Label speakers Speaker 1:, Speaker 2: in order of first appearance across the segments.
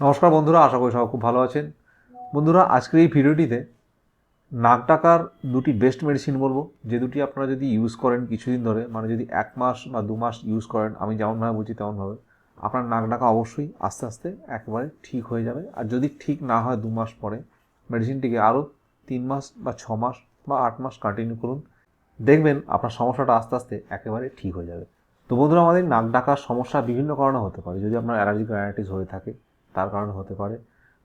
Speaker 1: নমস্কার বন্ধুরা, আশা করি সবাই খুব ভালো আছেন। বন্ধুরা, আজকের এই ভিডিওটিতে নাক ডাকার দুটি বেস্ট মেডিসিন বলব। যে দুটি আপনারা যদি ইউজ করেন কিছুদিন ধরে মানে যদি এক মাস বা দু মাস ইউজ করেন, আমি যেমনভাবে বুঝি তেমনভাবে, আপনার নাক ডাকা অবশ্যই আস্তে আস্তে একেবারে ঠিক হয়ে যাবে। আর যদি ঠিক না হয় দু মাস পরে মেডিসিনটিকে আরও তিন মাস বা ছ মাস বা আট মাস কন্টিনিউ করুন। দেখবেন আপনার সমস্যাটা আস্তে আস্তে একেবারে ঠিক হয়ে যাবে। তো বন্ধুরা, আমাদের নাক ডাকার সমস্যা বিভিন্ন কারণে হতে পারে। যদি আপনার অ্যালার্জিক রাইনাইটিস হয়ে থাকে তার কারণে হতে পারে।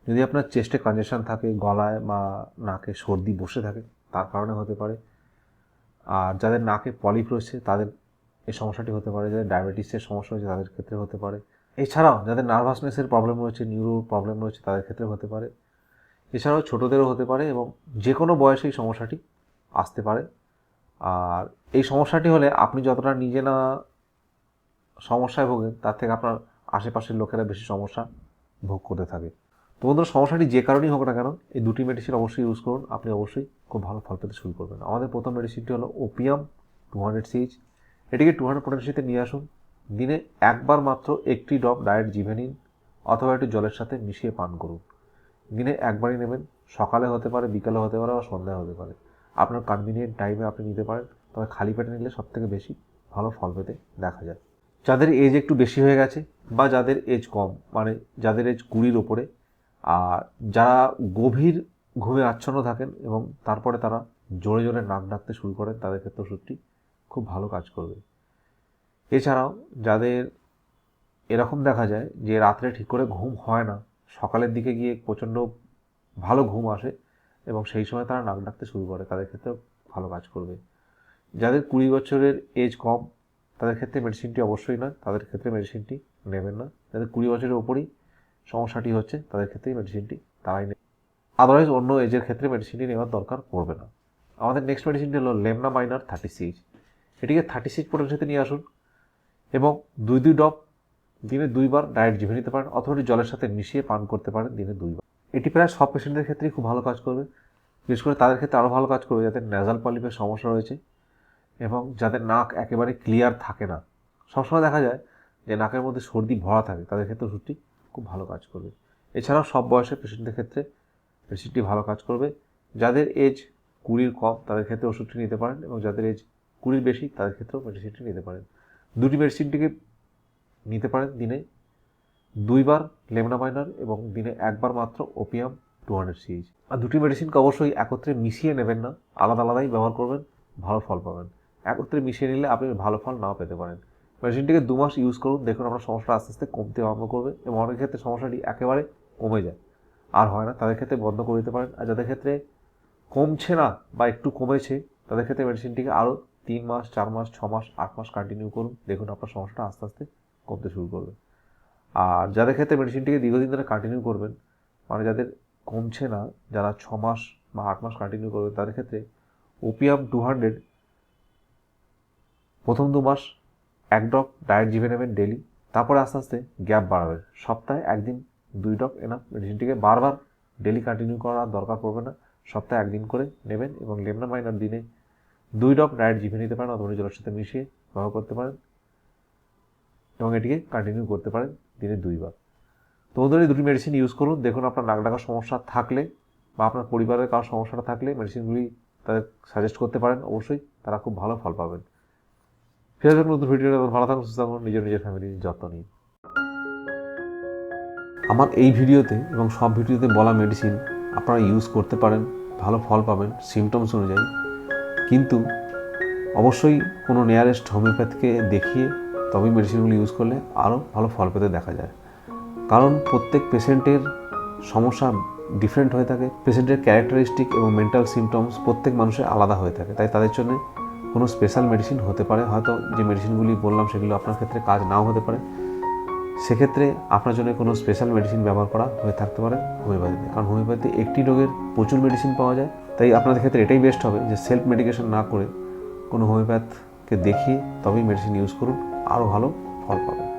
Speaker 1: যদি আপনার চেস্টে কনজেশন থাকে, গলায় বা নাকে সর্দি বসে থাকে, তার কারণে হতে পারে। আর যাদের নাকে পলিপ রয়েছে, তাদের এই সমস্যাটি হতে পারে। যাদের ডায়াবেটিসের সমস্যা হয়েছে তাদের ক্ষেত্রে হতে পারে। এছাড়াও যাদের নার্ভাসনেসের প্রবলেম রয়েছে নিউরো প্রবলেম রয়েছে, তাদের ক্ষেত্রে হতে পারে। এছাড়াও ছোটোদেরও হতে পারে এবং যে কোনো বয়সে এই সমস্যাটি আসতে পারে। আর এই সমস্যাটি হলে আপনি যতটা নিজে না সমস্যায় ভোগেন, তার থেকে আপনার আশেপাশের লোকেরা বেশি সমস্যা ভোগ করতে থাকে। তো বন্ধুরা সমস্যাটি যে কারণেই হোক না কেন, এই দুটি মেডিসিন অবশ্যই ইউজ করুন। আপনি অবশ্যই খুব ভালো ফল পেতে শুরু করবেন। আমাদের প্রথম মেডিসিনটি হলো ওপিয়াম টু হান্ড্রেড সিএইচ এটিকে টু হান্ড্রেড পোটেন্সিতে নিয়ে আসুন। দিনে একবার মাত্র একটি ড্রপ ডায়েট জিভে নিন অথবা একটু জলের সাথে মিশিয়ে পান করুন। দিনে একবারই নেবেন। সকালে হতে পারে, বিকালে হতে পারে বা সন্ধ্যায় হতে পারে। আপনার কনভিনিয়েন্ট টাইমে আপনি নিতে পারেন। তবে খালি পেটে নিলে সবথেকে বেশি ভালো ফল পেতে দেখা যায়। যাদের এজ একটু বেশি হয়ে গেছে বা যাদের এজ কম মানে যাদের এজ কুড়ির ওপরে, আর যারা গভীর ঘুমে আচ্ছন্ন থাকেন এবং তারপরে তারা জোরে জোরে নাক ডাকতে শুরু করেন, তাদের ক্ষেত্রে ওষুধটি খুব ভালো কাজ করবে। এছাড়াও যাদের এরকম দেখা যায় যে রাত্রে ঠিক করে ঘুম হয় না, সকালের দিকে গিয়ে প্রচণ্ড ভালো ঘুম আসে এবং সেই সময় তারা নাক ডাকতে শুরু করে, তাদের ক্ষেত্রেও ভালো কাজ করবে। যাদের কুড়ি বছরের এজ কম তাদের ক্ষেত্রে মেডিসিনটি অবশ্যই নয়, তাদের ক্ষেত্রে মেডিসিনটি নেবেন না। যাদের কুড়ি বছরের ওপরই সমস্যাটি হচ্ছে, তাদের ক্ষেত্রেই মেডিসিনটি তারাই নেবে। আদারওয়াইজ অন্য এজের ক্ষেত্রে মেডিসিনটি নেওয়ার দরকার পড়বে না। আমাদের নেক্সট মেডিসিনটি হলো লেমনা মাইনার থার্টি সিক্স এটিকে থার্টি সিক্স পোটেন্সিতে নিয়ে আসুন এবং দুই দুই ডপ দিনে দুইবার ডায়েট জিভে নিতে পারেন অথবা এটি জলের সাথে মিশিয়ে পান করতে পারেন দিনে দুইবার। এটি প্রায় সব পেশেন্টদের ক্ষেত্রেই খুব ভালো কাজ করবে। বিশেষ করে তাদের ক্ষেত্রে আরও ভালো কাজ করবে যাদের ন্যাজাল পলিপের সমস্যা রয়েছে। এবং যাদের নাক একেবারে ক্লিয়ার থাকে না। সবসময় দেখা যায় যে নাকের মধ্যে সর্দি ভরা থাকে, তাদের ক্ষেত্রে ওষুধটি খুব ভালো কাজ করবে। এছাড়াও সব বয়সের পেশেন্টদের ক্ষেত্রে মেডিসিনটি ভালো কাজ করবে। যাদের এজ কুড়ির কম, তাদের ক্ষেত্রে ওষুধটি নিতে পারেন এবং যাদের এজ কুড়ির বেশি, তাদের ক্ষেত্রেও মেডিসিনটি নিতে পারেন। দুটি মেডিসিনটিকে নিতে পারেন দিনে। দুইবার লেমনামাইনার এবং দিনে একবার মাত্র ওপিয়াম টু হান্ড্রেড সিএইচ আর দুটি মেডিসিনকে অবশ্যই একত্রে মিশিয়ে নেবেন না। আলাদা আলাদাই ব্যবহার করবেন, ভালো ফল পাবেন। একত্রে মিশিয়ে নিলে আপনি ভালো ফল নাও পেতে পারেন। মেশিনটিকে দু মাস ইউজ করুন, দেখুন আপনার সমস্যা আস্তে আস্তে কমতে আরম্ভ করবে এবং অনেক ক্ষেত্রে সমস্যাটি একেবারে কমে যায়। আর হয় না, তাদের ক্ষেত্রে বন্ধ করে দিতে পারেন। আর যাদের ক্ষেত্রে কমছে না বা একটু কমেছে, তাদের ক্ষেত্রে মেডিসিনটিকে আরও তিন মাস, চার মাস, ছ মাস, আট মাস কন্টিনিউ করুন, দেখুন আপনার সমস্যাটা আস্তে আস্তে কমতে শুরু করবে। আর যাদের ক্ষেত্রে মেডিসিনটিকে দীর্ঘদিন ধরে কন্টিনিউ করবেন মানে যাদের কমছে না, যারা ছ মাস বা আট মাস কন্টিনিউ করবেন, তাদের ক্ষেত্রে ওপিয়াম টু হান্ড্রেড প্রথম দু মাস এক ড্রপ ডায়েট জিভে নেবেন ডেলি তারপরে আস্তে আস্তে গ্যাপ বাড়াবেন সপ্তাহে একদিন দুই ড্রপ এনাফ মেডিসিনটিকে বারবার ডেলি কন্টিনিউ করার দরকার পড়বে না। সপ্তাহে একদিন করে নেবেন এবং লেমনা মাইনার দিনে দুই ড্রপ ডায়েট জিভে নিতে পারেন অথবা জলের সাথে মিশিয়ে ব্যবহার করতে পারেন এবং এটিকে কন্টিনিউ করতে পারেন দিনে দুইবার। তো বন্ধুরা এই দুটি মেডিসিন ইউজ করুন। দেখুন আপনার নাক ডাকার সমস্যা থাকলে বা আপনার পরিবারের কারও সমস্যাটা থাকলে মেডিসিনগুলি তাদের সাজেস্ট করতে পারেন। অবশ্যই তারা খুব ভালো ফল পাবেন। ফিরে আসবেন নতুন ভিডিও ভালো থাকুন, সুস্থ থাকুন, নিজের নিজের ফ্যামিলির যত্ন নিন। আমার এই ভিডিওতে এবং সব ভিডিওতে বলা মেডিসিন আপনারা ইউজ করতে পারেন, ভালো ফল পাবেন সিমটমস অনুযায়ী। কিন্তু অবশ্যই কোনো নিয়ারেস্ট হোমিওপ্যাথিকে দেখিয়ে তবেই মেডিসিনগুলো ইউজ করলে আরও ভালো ফল পেতে দেখা যায়। কারণ প্রত্যেক পেশেন্টের সমস্যা ডিফারেন্ট হয়ে থাকে পেশেন্টের ক্যারেক্টারিস্টিক এবং মেন্টাল সিমটমস প্রত্যেক মানুষের আলাদা হয়ে থাকে। তাই তাদের জন্য কোনো স্পেশাল মেডিসিন হতে পারে, হয়তো যে মেডিসিনগুলি বললাম সেগুলো আপনার ক্ষেত্রে কাজ নাও হতে পারে। সেক্ষেত্রে আপনার জন্য কোনো স্পেশাল মেডিসিন ব্যবহার করা হয়ে থাকতে পারে হোমিওপ্যাথিতে। কারণ হোমিওপ্যাথিতে একটি রোগের প্রচুর মেডিসিন পাওয়া যায়, তাই আপনাদের ক্ষেত্রে এটাই বেস্ট হবে যে সেলফ মেডিকেশন না করে কোনো হোমিওপ্যাথকে দেখিয়ে তবেই মেডিসিন ইউজ করুন, আরও ভালো ফল পাবেন।